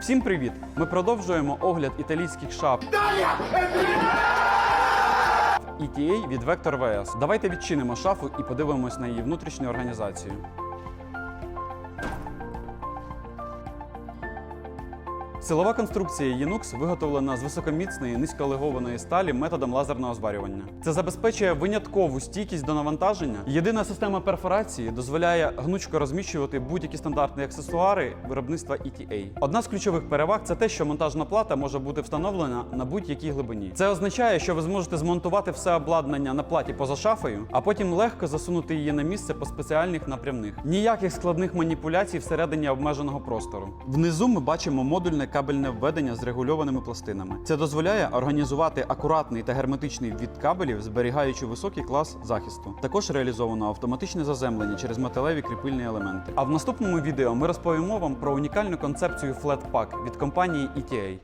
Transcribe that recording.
Всім привіт! Ми продовжуємо огляд італійських шап ETA від Vector VS. Давайте відчинимо шафу і подивимось на її внутрішню організацію. Силова конструкція Yenux виготовлена з високоміцної низьколегованої сталі методом лазерного зварювання. Це забезпечує виняткову стійкість до навантаження. Єдина система перфорації дозволяє гнучко розміщувати будь-які стандартні аксесуари виробництва ETA. Одна з ключових переваг це те, що монтажна плата може бути встановлена на будь-якій глибині. Це означає, що ви зможете змонтувати все обладнання на платі поза шафою, а потім легко засунути її на місце по спеціальних напрямних. Ніяких складних маніпуляцій всередині обмеженого простору. Внизу ми бачимо модульне кабельне введення з регульованими пластинами. Це дозволяє організувати акуратний та герметичний від кабелів, зберігаючи високий клас захисту. Також реалізовано автоматичне заземлення через металеві кріпильні елементи. А в наступному відео ми розповімо вам про унікальну концепцію Flat Pack від компанії ETA.